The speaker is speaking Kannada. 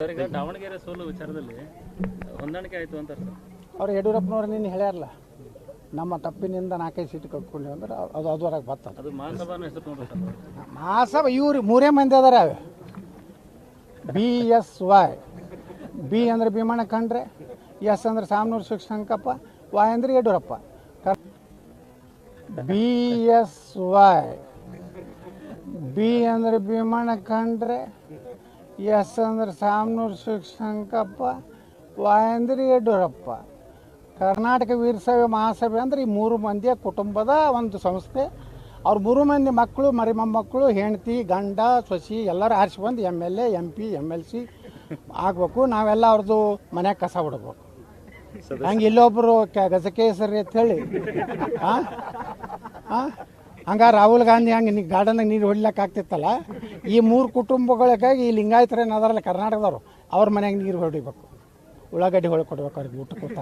ಸರ್ ಈಗ ದಾವಣಗೆರೆ ಸೋಲು ವಿಚಾರದಲ್ಲಿ ಹೊಂದಾಣಿಕೆ ಆಯ್ತು ಅಂತಾರೆ ಸರ್. ಅವ್ರು ಯಡಿಯೂರಪ್ಪನವ್ರು ನಿನ್ನೆ ಹೇಳ್ಯಾರಲ್ಲ ನಮ್ಮ ತಪ್ಪಿನಿಂದ ನಾಲ್ಕೈದು ಸೀಟ್ ಕಟ್ಕೊಂಡ್ವಿ ಅಂದ್ರೆ ಅದು ಅದುವರೆಗೆ ಬರ್ತದೆ. ಅದು ಮಹಾಸಭಾನ ಹೆಸರು ನೋಡ್ರಿ ಸರ್. ಮಹಾಸಭಾ ಇವ್ರು ಮೂರೇ ಮಂದಿ ಅದಾರ ಬಿ ಎಸ್ ವೈ. ಬಿ ಅಂದ್ರೆ ಭೀಮಣ್ಣ ಖಂಡ್ರೆ ಎಸ್ ಅಂದ್ರೆ ಸಾಮನೂರು ಶಿವಶಂಕಪ್ಪ ವಾಯ್ ಅಂದ್ರೆ Yediyurappa. B S Y. B ಅಂದ್ರೆ ಭೀಮಣ್ಣ ಖಂಡ್ರೆ ಎಸ್ ಅಂದ್ರೆ ಸಾಮನೂರು ಶಿವಶಂಕಪ್ಪ ವಾಯ್ ಅಂದ್ರೆ ಯಡಿಯೂರಪ್ಪ. ಕರ್ನಾಟಕ ವೀರಸಭೆ ಮಹಾಸಭೆ ಅಂದ್ರೆ ಈ ಮೂರು ಮಂದಿಯ ಕುಟುಂಬದ ಒಂದು ಸಂಸ್ಥೆ. ಅವ್ರ ಮೂರು ಮಂದಿ ಮಕ್ಕಳು ಮರಿ ಮೊಮ್ಮಕ್ಕಳು ಹೆಂಡತಿ, ಗಂಡ, ಸೊಸಿ, ಎಲ್ಲರೂ ಆರಿಸಿ ಬಂದು M L A M P M L C ಆಗಬೇಕು. ನಾವೆಲ್ಲ ಅವ್ರದ್ದು ಮನ್ಯಾಗ ಕಸ ಬಿಡ್ಬೇಕು. ಹಂಗೆ ಇಲ್ಲೊಬ್ರು ಕ ಗಜಕೇಸರಿ ಅಂತ ಹೇಳಿ. ಹಾಂ ಹಾಂ ಹಂಗ ರಾಹುಲ್ ಗಾಂಧಿ ಹಂಗೆ ನೀ ಗಾರ್ಡನ್ದಾಗ ನೀರು ಹೊಡ್ಲಿಕ್ಕೆ ಆಗ್ತಿತ್ತಲ್ಲ, ಈ ಮೂರು ಕುಟುಂಬಗಳಿಗಾಗಿ ಈ ಲಿಂಗಾಯತರ ಏನಾದಾರಲ್ಲ ಕರ್ನಾಟಕದವರು, ಅವ್ರ ಮನ್ಯಾಗ ನೀರು ಹೊಡಿಬೇಕು. ಉಳ್ಳಾಗಡ್ಡಿ ಹೊಳ್ಕೊಡ್ಬೇಕು ಅವ್ರಿಗೆ ಊಟ. ಕೂತ